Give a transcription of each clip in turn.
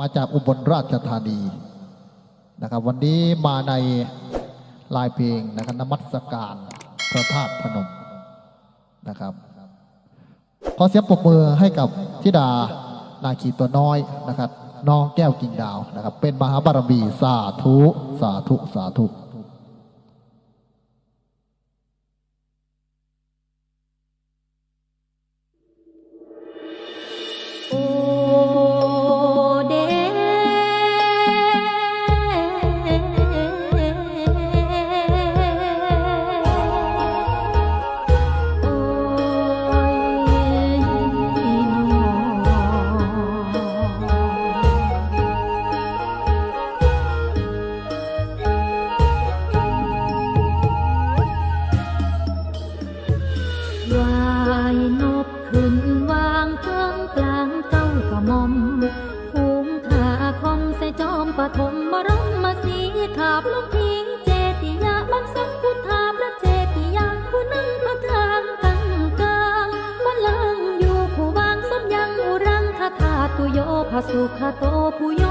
มาจากอุบลราชธานีนะครับวันนี้มาในลายเพลงนะครับนมัสการพระธาตุพนมนะครับขอเสียงปรบมือให้กับธิดานาคีตัวน้อยนะครับน้องแก้วกิ่งดาวนะครับเป็นมหาบารมีสาธุสาธุสาธุ ปฐมบรมสีขาบลงพีเจติยาบันสังพุทธาพระเจติยาผู้นึ่งพระทางตั้งกลางบัลลังอยู่ผู้วางสมยังอุรังคาถาตุโยภสุขโตผู้โย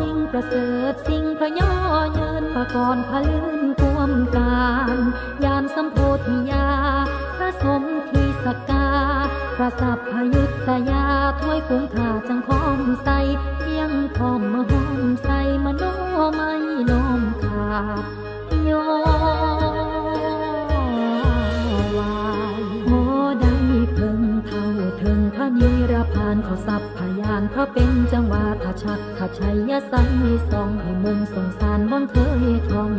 ยิ่งประเสริฐสิ่งพระย่อเยินประกรณ์พลื่นท่วมการยานสัมโพธิยาพระสมทีสกาพระสัพพยุตยาถ้วยปุงขาจังพร้อ มใสเพียงพอมมาหอมใสมาโนไม่น้อมขาดโยวายโหได้เพิ่งเท่าถึงพระนิรพานขอสัพพยานพระเป็นจังหวาทชักขชัยยสังมีสองให้มุงสงสารบนเคยทอง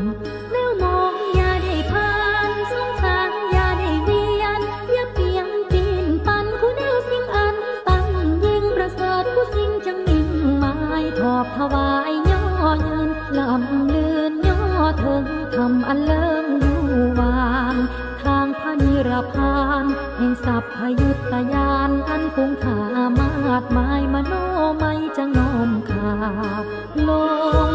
อบถวายย่อเยินลำเลือนย่อถึงทำอันเลิงอยู่วาง ทางพระนิรพานแห่งสัพพยุตยานอันคงขามาดหมายมโนไม่จะงอมขาลง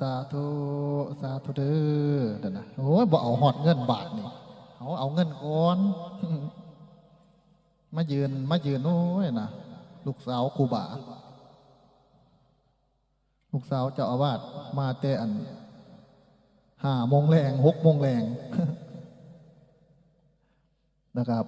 สาธุสาธุเด้อเดี๋ยวนะโอ้ยบ่เอาหอดเงินบาทนี่เอาเอาเงินก่อน มายืนมายืนโอ้ยนะลูกสาวครูบาลูกสาวเจ้าอาวาสมาแต่อันห้าโมงแรงหกโมงแรงนะครับ